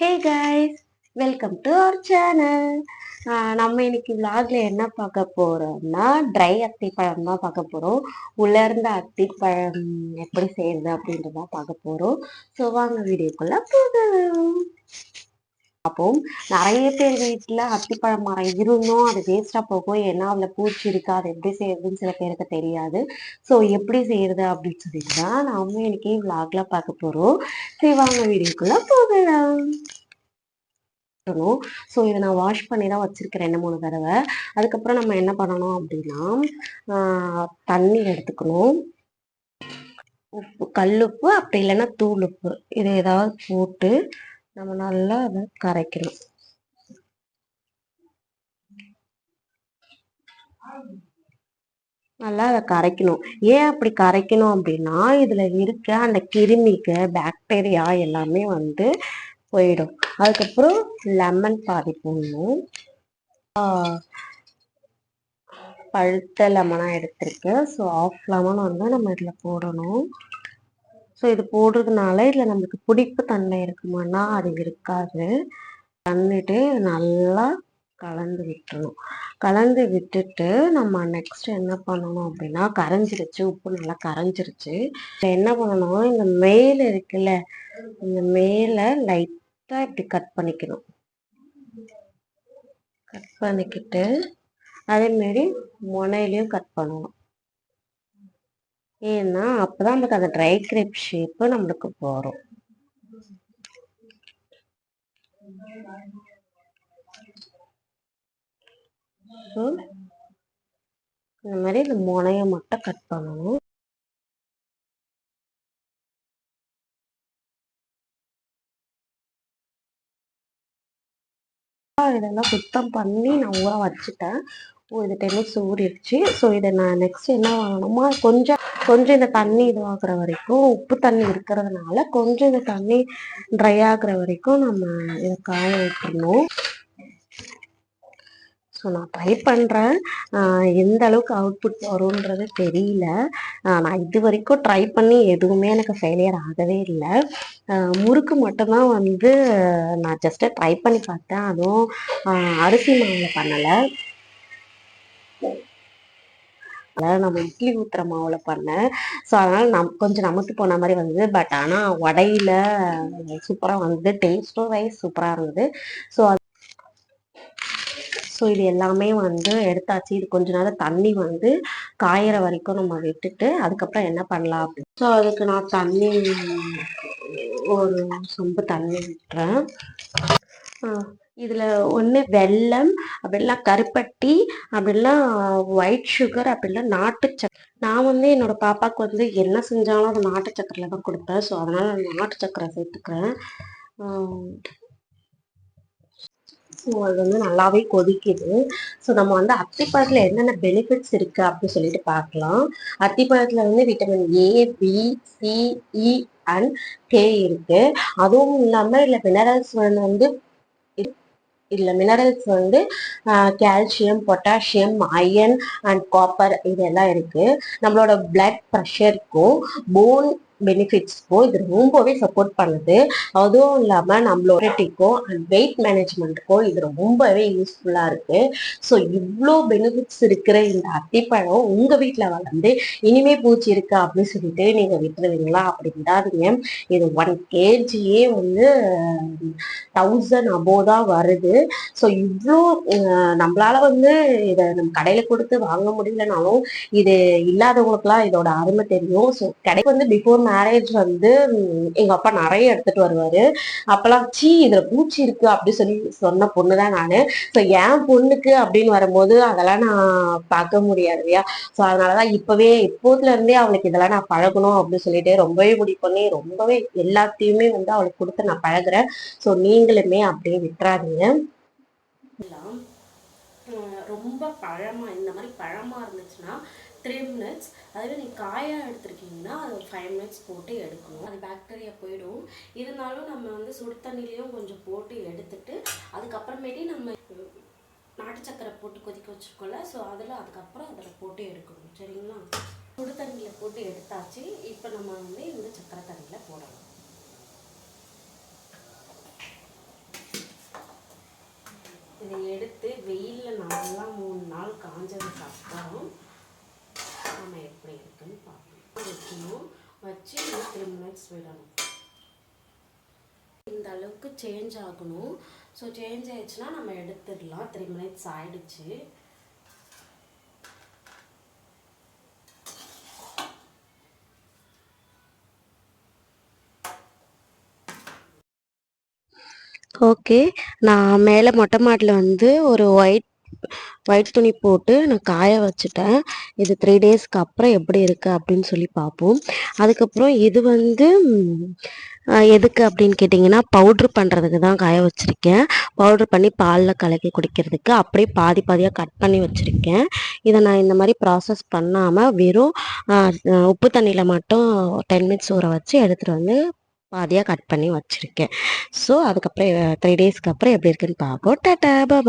Hey guys welcome to our channel நம்ம இன்னைக்கு vlogல என்ன பார்க்க போறோம்னா ட்ரை அத்திப்பழம் தான் பார்க்க போறோம். உலர்ந்த அத்திப்பழம் எப்படி செய்யறது அப்படின்றத பார்க்க போறோம். ஸோ வாங்க வீடியோக்குள்ள போகலாம். பார்ப்போம். நிறைய பேர் வீட்டில் அத்திப்பழம் மரம் இருந்தும் அது வேஸ்ட்டாக போகும். ஏன்னா அதில் பூச்சி இருக்கு? அதை எப்படி செய்யறதுன்னு சில பேருக்கு தெரியாது. ஸோ எப்படி செய்யறது அப்படின்னு சொல்லிட்டு தான் நாம இன்னைக்கு விளாக்ல பார்க்க போறோம். சரி வாங்க வீடியோக்குள்ள போகலாம். ஸோ இதை நான் வாஷ் பண்ணி தான் வச்சிருக்கேன் ரெண்டு மூணு தடவை. அதுக்கப்புறம் நம்ம என்ன பண்ணணும் அப்படின்னா ஆஹ் தண்ணி எடுத்துக்கணும். உப்பு கல்லுப்பு அப்படி இல்லைன்னா தூள் உப்பு. இது ஏதாவது போட்டு நம்ம நல்லா அதை கரைக்கணும். நல்லா அதை கரைக்கணும். ஏன் அப்படி கரைக்கணும் அப்படின்னா இதுல இருக்க அந்த கிருமிக பாக்டீரியா எல்லாமே வந்து போயிடும். அதுக்கப்புறம் லெமன் பாதி போடணும். ஆஹ் பழுத்த லெமனாக எடுத்திருக்கு. ஸோ ஆஃப் லெமன் வந்து நம்ம இதில் போடணும். ஸோ இது போடுறதுனால இதில் நம்மளுக்கு பிடிப்பு தன்மை இருக்குமானா அது இருக்காது. தண்ணிட்டு நல்லா கலந்து விட்டுணும் கலந்து விட்டுட்டு நம்ம நெக்ஸ்ட் என்ன பண்ணணும் அப்படின்னா கரைஞ்சிருச்சு. உப்பு நல்லா கரைஞ்சிருச்சு. என்ன பண்ணணும்? இந்த மேல இருக்குல்ல இந்த மேல லைட்டா இப்படி கட் பண்ணிக்கணும். கட் பண்ணிக்கிட்டு அதேமாரி முனையிலையும் கட் பண்ணணும். ஏன்னா அப்பதான் நமக்கு அந்த ட்ரை கிரேப் ஷேப்பு நம்மளுக்கு வரும். ஸோ இந்த மாதிரி இந்த முனையை மட்டும் கட் பண்ணணும். இதெல்லாம் சுத்தம் பண்ணி நான் ஊற வச்சுட்டேன். ஓ இது டென் மினிட்ஸ் ஊறிடுச்சு. ஸோ இதை நான் நெக்ஸ்ட் என்ன வாங்கணுமா கொஞ்சம் கொஞ்சம் இந்த தண்ணி இதுவாகிற வரைக்கும் உப்பு தண்ணி இருக்கிறதுனால கொஞ்சம் இந்த தண்ணி ட்ரை ஆகுற வரைக்கும் நம்ம இதை காய வைக்கணும் ஸோ நான் ட்ரை பண்ணுறேன் எந்த அளவுக்கு அவுட்புட் வரும்ன்றது தெரியல. நான் இது வரைக்கும் ட்ரை பண்ணி எதுவுமே எனக்கு ஃபெயிலியர் ஆகவே இல்லை. முறுக்கு மட்டும்தான் வந்து நான் ஜஸ்ட்டு ட்ரை பண்ணி பார்த்தேன். அதுவும் அரிசி மாவில் பண்ணலை. அதாவது நம்ம இட்லி ஊத்துற மாவுல பண்ணேன் ஸோ அதனால நம் கொஞ்சம் நமத்து போன மாதிரி வந்தது. பட் ஆனால் உடையில சூப்பராக வந்தது. டேஸ்ட்டும் வைஸ் சூப்பராக இருந்தது. ஸோ ஸோ இது எல்லாமே வந்து எடுத்தாச்சு. இது கொஞ்ச நேரம் தண்ணி வந்து காயிற வரைக்கும் நம்ம விட்டுட்டு அதுக்கப்புறம் என்ன பண்ணலாம் அப்படின்னு. ஸோ அதுக்கு நான் தண்ணி ஒரு சொம்பு தண்ணி விட்டுறேன் இதுல ஒண்ணு வெல்லம் அப்படிலாம் கருப்பட்டி அப்படிலாம் ஒயிட் சுகர் அப்படிலாம் நாட்டு சக்கரை நான் வந்து என்னோட பாப்பாக்கு வந்து என்ன செஞ்சாலும் அது நாட்டு சக்கரையில தான் கொடுப்பேன். ஸோ அதனால நான் நாட்டு சக்கரை சேர்த்துக்கிறேன். ஸோ அது வந்து நல்லாவே கொதிக்குது. ஸோ நம்ம வந்து அத்திப்பழத்தில் என்னென்ன பெனிஃபிட்ஸ் இருக்கு அப்படின்னு சொல்லிட்டு பார்க்கலாம். அத்திப்பழத்தில் வந்து vitamin A B C E and K இருக்கு. அதுவும் இல்லாமல் இதில் மினரல்ஸ் வந்து இதில் மினரல்ஸ் வந்து calcium potassium iron and copper இதெல்லாம் இருக்கு. நம்மளோட பிளட் ப்ரெஷருக்கும் போன் பெனிஃபிட்ஸ்க்கும் இது ரொம்பவே சப்போர்ட் பண்ணுது. அதுவும் இல்லாமல் நம்மளோடட்டிக்கும் அண்ட் வெயிட் மேனேஜ்மெண்ட்டுக்கும் இது ரொம்பவே யூஸ்ஃபுல்லாக இருக்குது ஸோ இவ்வளோ பெனிஃபிட்ஸ் இருக்கிற இந்த அத்திப்பழம் உங்கள் வீட்டில் வளர்ந்து இனிமே பூச்சி இருக்கு அப்படின்னு சொல்லிட்டு நீங்கள் விட்டுருவீங்களா? அப்படி விடாதீங்க இது ஒன் கேஜியே வந்து தௌசண்ட் அபோ தான் வருது. ஸோ இவ்வளோ நம்மளால வந்து இதை நம்ம கடையில் கொடுத்து வாங்க முடியலனாலும் இது இல்லாதவங்களுக்குலாம் இதோட அருமை தெரியும். ஸோ கடைக்கு வந்து பிஃபோர் மேரேஜ் வந்து எங்க அப்பா நிறைய எடுத்துட்டு வருவாரு. அப்பெல்லாம் சீ இதுல பூச்சி இருக்கு அப்படி சொல்லி சொன்ன பொண்ணு தான் நானு. ஸோ என் பொண்ணுக்கு அப்படின்னு வரும்போது அதெல்லாம் நான் பார்க்க முடியாது இல்லையா? ஸோ அதனாலதான் இப்பவே இப்போதுல இருந்தே அவளுக்கு இதெல்லாம் நான் பழகணும் அப்படின்னு சொல்லிட்டு ரொம்பவே முடி பண்ணி ரொம்பவே எல்லாத்தையுமே வந்து அவளுக்கு கொடுத்து நான் பழகுறேன். ஸோ நீங்களுமே அப்படியே விட்டுறாதீங்க. ரொம்ப பழமா இந்த மாதிரி பழமா இருந்துச்சுன்னா த்ரீ மினிட்ஸ் அதுவே நீங்கள் காயாக எடுத்துருக்கீங்கன்னா அது ஃபைவ் மினிட்ஸ் போட்டு எடுக்கணும். அது பேக்டீரியா போயிடும். இருந்தாலும் நம்ம வந்து சுடு தண்ணிலையும் கொஞ்சம் போட்டு எடுத்துட்டு அதுக்கப்புறமேட்டி நம்ம நாட்டு சக்கரை போட்டு கொதிக்க வச்சுருக்கோம்ல ஸோ அதில் அதுக்கப்புறம் அதில் போட்டு எடுக்கணும். சரிங்களா? சுடு தண்ணியில் போட்டு எடுத்தாச்சு. இப்போ நம்ம வந்து இந்த சக்கரை தண்ணியில் போடலாம். இதை எடுத்து வெயிலில் நல்லா மூணு நாள் காஞ்சதுக்கு அப்புறம் நம்ம எப்படி இருக்குன்னு பார்க்கணும் வைக்கணும் வச்சு இன்னும் த்ரீ மினிட்ஸ் விடணும். இந்த அளவுக்கு சேஞ்ச் ஆகணும். ஸோ சேஞ்ச் ஆயிடுச்சுன்னா நம்ம எடுத்துடலாம். த்ரீ மினிட்ஸ் ஆயிடுச்சு. ஓகே நான் மேலே மொட்டை மாட்டில் வந்து ஒரு ஒயிட் ஒயிட் துணி போட்டு நான் காய வச்சுட்டேன். இது த்ரீ டேஸ்க்கு அப்புறம் எப்படி இருக்குது அப்படின்னு சொல்லி பார்ப்போம். அதுக்கப்புறம் இது வந்து எதுக்கு அப்படின்னு கேட்டிங்கன்னா பவுட்ரு பண்ணுறதுக்கு தான் காய வச்சுருக்கேன். பவுட்ரு பண்ணி பாலில் கலக்கி குடிக்கிறதுக்கு அப்படியே பாதி பாதியாக கட் பண்ணி வச்சுருக்கேன். இதை நான் இந்த மாதிரி ப்ராசஸ் பண்ணாமல் வெறும் உப்பு தண்ணியில் மட்டும் டென் மினிட்ஸ் ஊற வச்சு எடுத்துகிட்டு வந்து பாதியாக கட் பண்ணி வச்சுருக்கேன். ஸோ அதுக்கப்புறம் த்ரீ டேஸ்க்கு அப்புறம் எப்படி இருக்குன்னு பார்ப்போம். டாட்டா பாய்